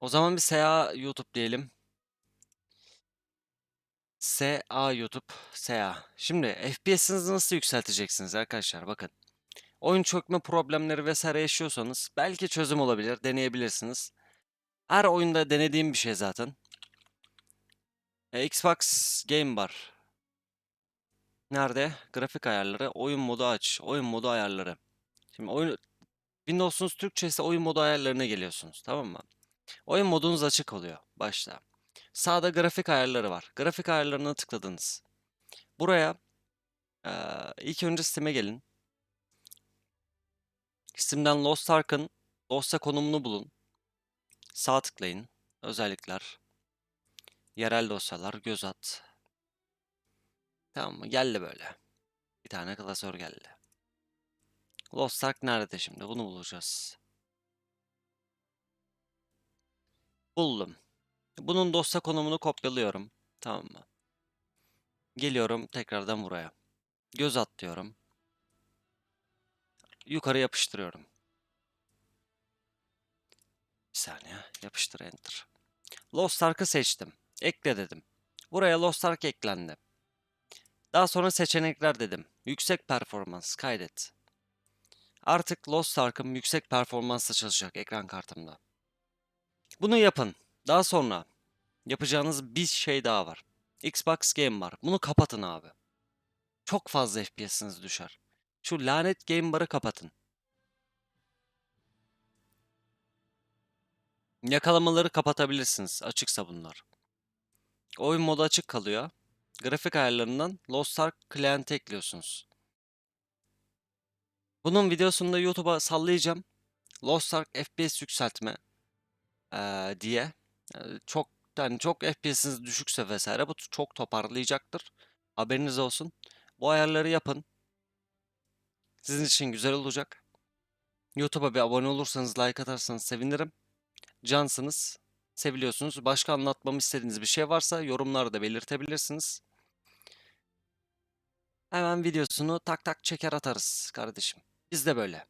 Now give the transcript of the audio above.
O zaman bir SA YouTube diyelim. SA YouTube. SA. Şimdi FPS'inizi nasıl yükselteceksiniz arkadaşlar? Bakın. Oyun çökme problemleri vesaire yaşıyorsanız belki çözüm olabilir. Deneyebilirsiniz. Her oyunda denediğim bir şey zaten. E, Xbox Game Bar. Nerede? Grafik ayarları. Oyun modu aç. Oyun modu ayarları. Şimdi oyun Windows'unuz Türkçe ise oyun modu ayarlarına geliyorsunuz. Tamam mı? Oyun modunuz açık oluyor başta. Sağda grafik ayarları var. Grafik ayarlarına tıkladınız. Buraya eee, ilk önce Steam'e gelin. Steam'den Lost Ark'ın dosya konumunu bulun. Sağ tıklayın. Özellikler. Yerel dosyalar. Göz at. Tamam mı? Geldi böyle. Bir tane klasör geldi. Lost Ark nerede şimdi? Bunu bulacağız. Buldum. Bunun dosya konumunu kopyalıyorum. Tamam mı? Geliyorum tekrardan buraya. Göz at diyorum. Yukarı yapıştırıyorum. Bir saniye. Yapıştır enter. Lost Ark'ı seçtim. Ekle dedim. Buraya Lost Ark eklendi. Daha sonra seçenekler dedim. Yüksek performans kaydet. Artık Lost Ark'ım yüksek performansla çalışacak ekran kartımda. Bunu yapın. Daha sonra yapacağınız bir şey daha var. Xbox Game var. Bunu kapatın abi. Çok fazla FPS'iniz düşer. Şu lanet Game Bar'ı kapatın. Yakalamaları kapatabilirsiniz. Açıksa bunlar. Oyun modu açık kalıyor. Grafik ayarlarından Lost Ark Client'e ekliyorsunuz. Bunun videosunu da YouTube'a sallayacağım. Lost Ark FPS yükseltme eee, diye. Eee, çok yani çok FPS'iniz düşükse vesaire bu çok toparlayacaktır. Haberiniz olsun. Bu ayarları yapın. Sizin için güzel olacak. YouTube'a bir abone olursanız, like atarsanız sevinirim. Cansınız. Seviliyorsunuz. Başka anlatmamı istediğiniz bir şey varsa yorumlarda belirtebilirsiniz. Hemen videosunu tak tak çeker atarız kardeşim. Biz de böyle.